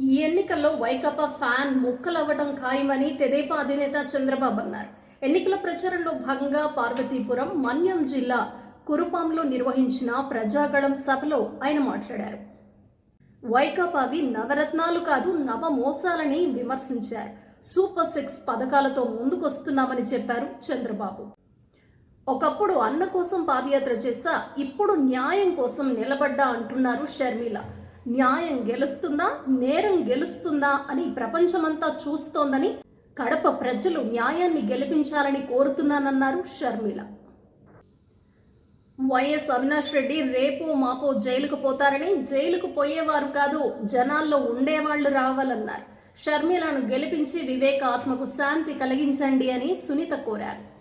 ఈ ఎన్నికల్లో వైకాపా ఫ్యాన్ ముక్కలవ్వడం ఖాయమని తెదేపా అధినేత చంద్రబాబు అన్నారు. ఎన్నికల ప్రచారంలో భాగంగా పార్వతీపురం మన్యం జిల్లా కురుపాంలో నిర్వహించిన ప్రజాగళం సభలో ఆయన మాట్లాడారు. వైకాపావి నవరత్నాలు కాదు నవ మోసాలని విమర్శించారు. సూపర్ సిక్స్ పథకాలతో ముందుకొస్తున్నామని చెప్పారు చంద్రబాబు. ఒకప్పుడు అన్న కోసం పాదయాత్ర చేశా ఇప్పుడు న్యాయం కోసం నిలబడ్డా అంటున్నారు షర్మిల. న్యాయం గెలుస్తుందా? నేరం గెలుస్తుందా? అని ప్రపంచమంతా చూస్తోందని కడప ప్రజలు న్యాయాన్ని గెలిపించాలని కోరుతున్నానన్నారు షర్మిల. వైఎస్ అవినాష్ రెడ్డి రేపు మాపో జైలుకు పోతారని జైలుకు పోయేవారు కాదు జనాల్లో ఉండేవాళ్ళు రావాలన్నారు. షర్మిలను గెలిపించి వివేక ఆత్మకు శాంతి కలిగించండి అని సునీత కోరారు.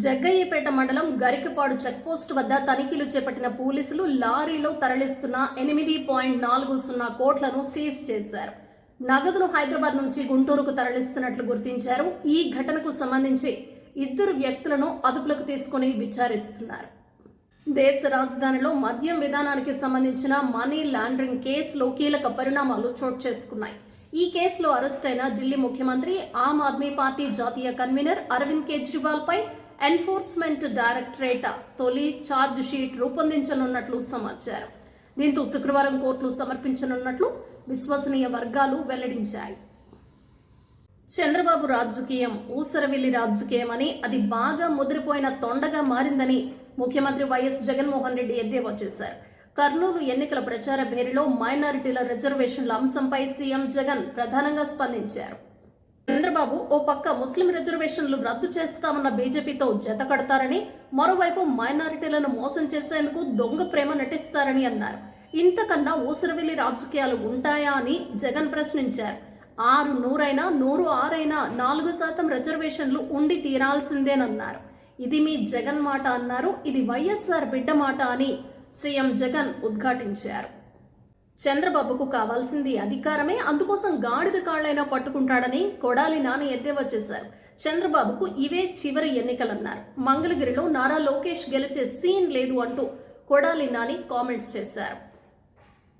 జగ్గయ్యపేట మండలం గరికపాడు చెక్పోస్ట్ వద్ద తనిఖీలు చేపట్టిన పోలీసులు లారీలో తరలిస్తున్న ఎనిమిది పాయింట్ నాలుగు సున్నా కోట్లను సీజ్ చేశారు. నగదును హైదరాబాద్ నుంచి గుంటూరుకు తరలిస్తున్నట్లు గుర్తించారు. ఈ ఘటనకు సంబంధించి ఇద్దరు వ్యక్తులను అదుపులోకి తీసుకుని విచారిస్తున్నారు. దేశ రాజధానిలో మద్యం విధానానికి సంబంధించిన మనీ లాండరింగ్ కేసులో కీలక పరిణామాలు చోటు చేసుకున్నాయి. ఈ కేసులో అరెస్ట్ అయిన ఢిల్లీ ముఖ్యమంత్రి ఆమ్ ఆద్మీ పార్టీ జాతీయ కన్వీనర్ అరవింద్ కేజ్రీవాల్ పై ఎన్ఫోర్స్మెంట్ డైరెక్టరేట్ తొలి ఛార్జ్ షీట్ రూపొందించనున్నట్లు సమాచారం. దీంతో శుక్రవారం కోర్టులు సమర్పించనున్నట్లు విశ్వసనీయ వర్గాలు వెల్లడించాయి. చంద్రబాబు రాజకీయం ఊసరవిల్లి రాజకీయం అని అది బాగా ముదిరిపోయిన తొండగా మారిందని ముఖ్యమంత్రి వైఎస్ జగన్మోహన్ రెడ్డి ఎద్దేవా చేశారు. కర్నూలు ఎన్నికల ప్రచార భేరిలో మైనారిటీల రిజర్వేషన్ల అంశంపై సీఎం జగన్ ప్రధానంగా స్పందించారు. చంద్రబాబు ఓ పక్క ముస్లిం రిజర్వేషన్లు రద్దు చేస్తామన్న బీజేపీతో జత కడతారని మరోవైపు మైనారిటీలను మోసం చేసేందుకు దొంగ ప్రేమ నటిస్తారని అన్నారు. ఇంతకన్నా ఊసరవెల్లి రాజకీయాలు ఉంటాయా అని జగన్ ప్రశ్నించారు. ఆరు నూరైనా నూరు ఆరైనా నాలుగు శాతం రిజర్వేషన్లు ఉండి తీరాల్సిందేనన్నారు. ఇది మీ జగన్ మాట అన్నారు ఇది వైఎస్ఆర్ బిడ్డ మాట అని సీఎం జగన్ ఉద్ఘాటించారు. చంద్రబాబుకు కావాల్సింది అధికారమే. అందుకోసం గాడిద కాళ్ళైనా పట్టుకుంటాడని కొడాలి నాని ఎద్దేవా చేశారు. చంద్రబాబుకు ఇవే చివరి ఎన్నికలన్నారు. మంగళగిరిలో నారా లోకేష్ గెలిచే సీన్ లేదు అంటూ కొడాలి నాని కామెంట్స్ చేశారు.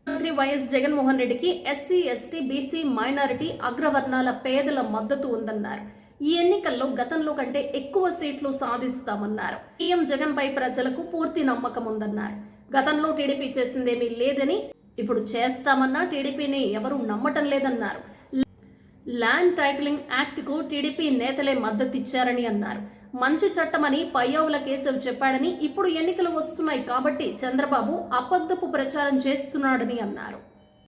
మంత్రి వైఎస్ జగన్మోహన్ రెడ్డికి ఎస్సీ ఎస్టీ బీసీ మైనారిటీ అగ్రవర్ణాల పేదల మద్దతు ఉందన్నారు. ఈ ఎన్నికల్లో గతంలో కంటే ఎక్కువ సీట్లు సాధిస్తామన్నారు. సీఎం జగన్ పై ప్రజలకు పూర్తి నమ్మకం ఉందన్నారు. గతంలో టీడీపీ చేసిందేమీ లేదని ఇప్పుడు చేస్తామన్నా టీడీపీని ఎవరూ నమ్మటం లేదన్నారు. ల్యాండ్ టైటిలింగ్ యాక్ట్కు టీడీపీ నేతలే మద్దతిచ్చారని అన్నారు. మంచి చట్టమని పయ్యవుల కేశవ్ చెప్పాడని ఇప్పుడు ఎన్నికలు వస్తున్నాయి కాబట్టి చంద్రబాబు అబద్ధపు ప్రచారం చేస్తున్నాడని అన్నారు.